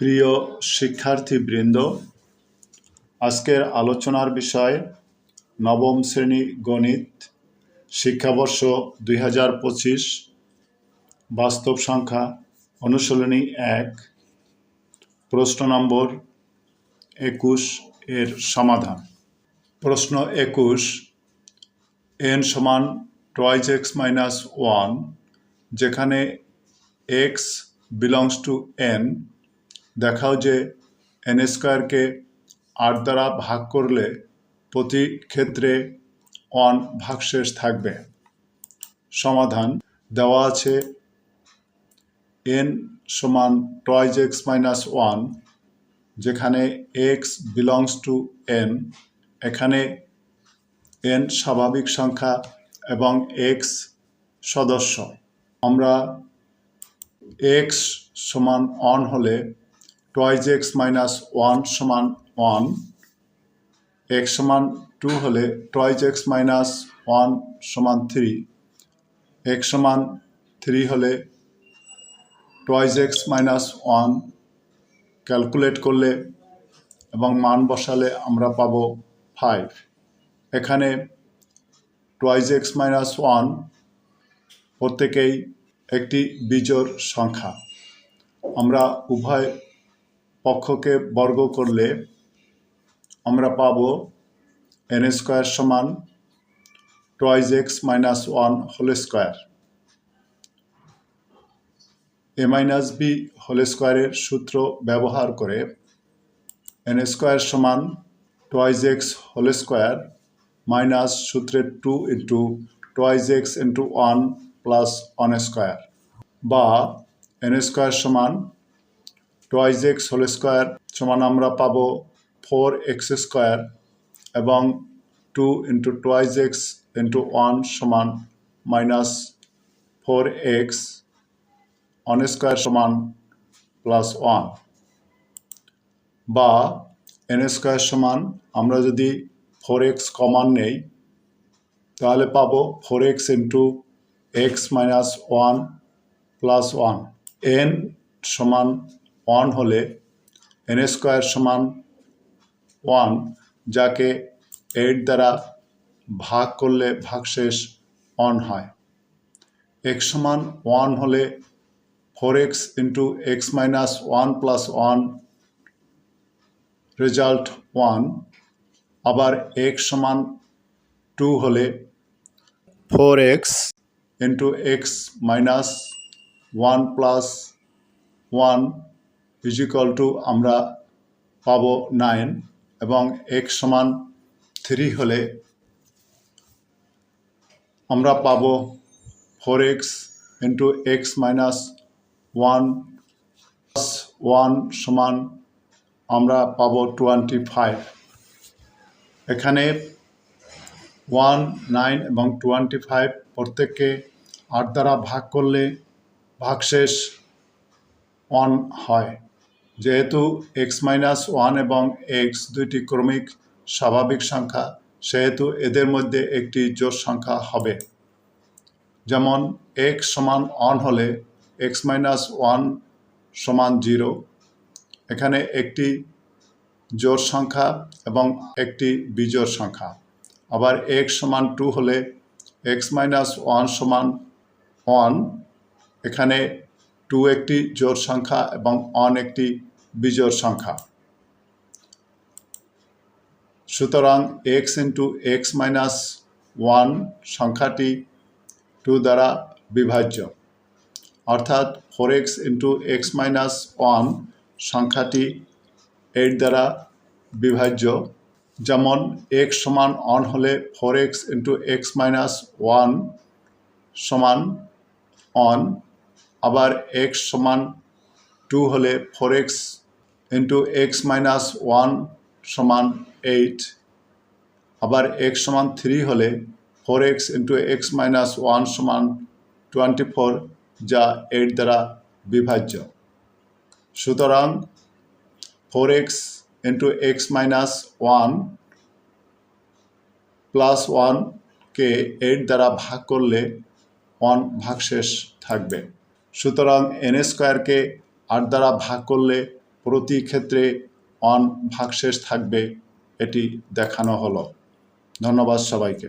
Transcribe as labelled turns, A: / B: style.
A: প্রিয় শিক্ষার্থীবৃন্দ, আজকের আলোচনার বিষয় নবম শ্রেণি গণিত, শিক্ষাবর্ষ দুই হাজার পঁচিশ, বাস্তব সংখ্যা অনুশীলনী এক, প্রশ্ন নম্বর একুশ এর সমাধান। প্রশ্ন একুশ, এন সমান টয়েজ এক্স মাইনাস ওয়ান, যেখানে এক্স বিলংস টু এন দেখাও যে এন স্কোয়ারকে আট দ্বারা ভাগ করলে প্রতি ক্ষেত্রে অন ভাগশেষ থাকবে। সমাধান দেওয়া আছে এন সমান টয়েজ এক্স মাইনাস ওয়ান, যেখানে এক্স বিলংস টু এন এখানে এন স্বাভাবিক সংখ্যা এবং এক্স সদস্য। আমরা এক্স সমান অন হলে টয়েজ এক্স মাইনাস ওয়ান সমান ওয়ান এক্স সমান টু হলে টয়েজ এক্স মাইনাস ওয়ান সমান থ্রি এক্স সমান থ্রি হলে twice x minus one calculate করলে এবং মান বসালে আমরা পাবো ফাইভ। এখানে টয়েজ এক্স মাইনাস ওয়ান প্রত্যেকেই একটি বিজোড় সংখ্যা। আমরা উভয় পক্ষকে বর্গ করলে আমরা পাব এন স্কোয়ার সমান twice x minus one whole square. A minus B whole স্কোয়ারের সূত্র ব্যবহার করে এন স্কোয়ার সমান twice x whole square minus সূত্রের two into twice x into one plus one square বা এন স্কোয়ার সমান টয়েজ এক্স হোল স্কোয়ার সমান আমরা পাবো ফোর এক্স স্কোয়ার এবং two into twice x into one সমান minus four x one square সমান plus one বা N square সমান আমরা যদি ফোর এক্স কমান নেই, তাহলে পাবো four x into x minus one plus one. N সমান ওয়ান হলে এন স্কোয়ার সমান ওয়ান যাকে এইট দ্বারা ভাগ করলে ভাগশেষ ওয়ান হয়। এক্স সমান ওয়ান হলে four x into x minus one plus one result one আবার এক্স সমান টু হলে four x into x minus one plus one is equal two আমরা পাব নাইন এবং এক্স সমান থ্রি হলে আমরা পাব four x into x minus one plus one সমান আমরা পাব টোয়েন্টি ফাইভ এখানে ওয়ান নাইন এবং টোয়েন্টি ফাইভ প্রত্যেককে আট দ্বারা ভাগ করলে ভাগশেষ ওয়ান হয়। যেহেতু এক্স মাইনাস ওয়ান এবং এক্স দুইটি ক্রমিক স্বাভাবিক সংখ্যা, সেহেতু এদের মধ্যে একটি জোর সংখ্যা হবে। যেমন এক্স সমান ওয়ান হলে এক্স মাইনাস ওয়ান সমান জিরো এখানে একটি জোর সংখ্যা এবং একটি বিজোড় সংখ্যা। আবার এক্স সমান টু হলে এক্স মাইনাস ওয়ান সমান ওয়ান এখানে টু একটি জোর সংখ্যা এবং অন একটি বিজোর সংখ্যা। সুতরাং x into x minus one সংখ্যাটি টু দ্বারা বিভাজ্য। অর্থাৎ four x into x minus one সংখ্যাটি এইট দ্বারা বিভাজ্য। যেমন এক্স সমান অন হলে four x into x minus one সমান অন আবার এক্স সমান টু হলে four x into x minus one সমান এইট আবার এক্স সমান থ্রি হলে four x into x minus one সমান টোয়েন্টি ফোর যা এইট দ্বারা বিভাজ্য। সুতরাং four x into x minus one plus ওয়ানকে এইট দ্বারা ভাগ করলে ওয়ান ভাগশেষ থাকবে। সুতরাং এন স্কোয়ারকে আট দ্বারা ভাগ করলে প্রতি ক্ষেত্রে অন ভাগশেষ থাকবে, এটি দেখানো হলো। ধন্যবাদ সবাইকে।